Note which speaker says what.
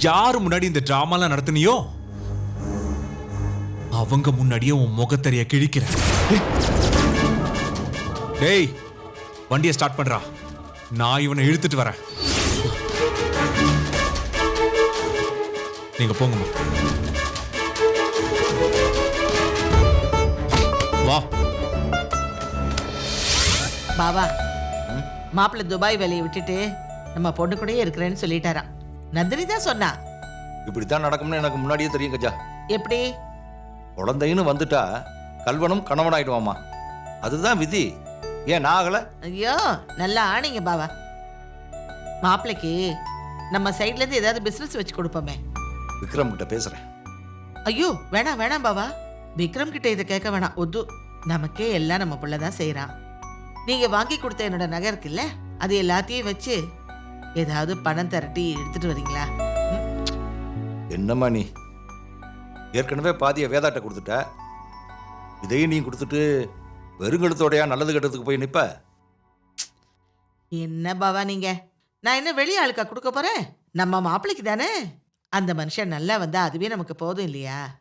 Speaker 1: யார் முன்னாடி இந்த டிராமாலாம் நடத்துனியோ? அவங்க முன்னாடியே உன் முகத்தறிய கிழிக்கிறேன். டேய் வண்டியை ஸ்டார்ட் பண்றா. நான் இவனை இழுத்துட்டு வரேன். நீங்க போங்கம்மா. வா.
Speaker 2: பாவா மாப்பிள்ளை துபாய் வேலையை விட்டுட்டு நம்ம பொண்ணு கூடயே இருக்கிறேன்னு சொல்லிட்டாரான் நந்தினி தான் சொன்னா.
Speaker 3: இப்படித்தான் நடக்கும்னு எனக்கு முன்னாடியே தெரியும் கஜா.
Speaker 2: எப்படி?
Speaker 3: குழந்தைன்னு வந்துட்டா கல்வனும் கணவன் ஆயிடுவாமா அதுதான் விதி. ஏன் ஆகல?
Speaker 2: ஐயோ நல்லா ஆனீங்க பாவா. மாப்பிள்ளைக்கு நம்ம சைட்ல இருந்து ஏதாவது பிசினஸ் வச்சு கொடுப்போமே.
Speaker 3: விக்ரம் கிட்ட பேசுறேன்.
Speaker 2: ஐயோ வேணாம் வேணாம் பாவா. விக்ரம் கிட்ட இதை கேட்க வேணாம். ஒத்து நமக்கே எல்லாம் நம்ம புள்ள தான் செய்யறான் நீங்க வாங்கி கொடுத்த என்னோட நகை இருக்குல்ல அது எல்லாத்தையும் வச்சு ஏதாவது பணம் திரட்டி எடுத்துட்டு வரீங்களா?
Speaker 3: என்னம்மா நீ? ஏற்கனவே பாதிய வேதாட்ட கொடுத்துட்ட. இதையும் நீ கொடுத்துட்டு வெறுங்கழுத்தோடையா நல்லது கெட்டதுக்கு போய் நிப்ப?
Speaker 2: என்ன பாவா நீங்க? நான் என்ன வெளிய ஆளுக்கா கொடுக்க போறேன்? நம்ம மாப்பிள்ளைக்கு தானே? அந்த மனுஷன் நல்லா வந்தா அதுவே நமக்கு போதும் இல்லையா?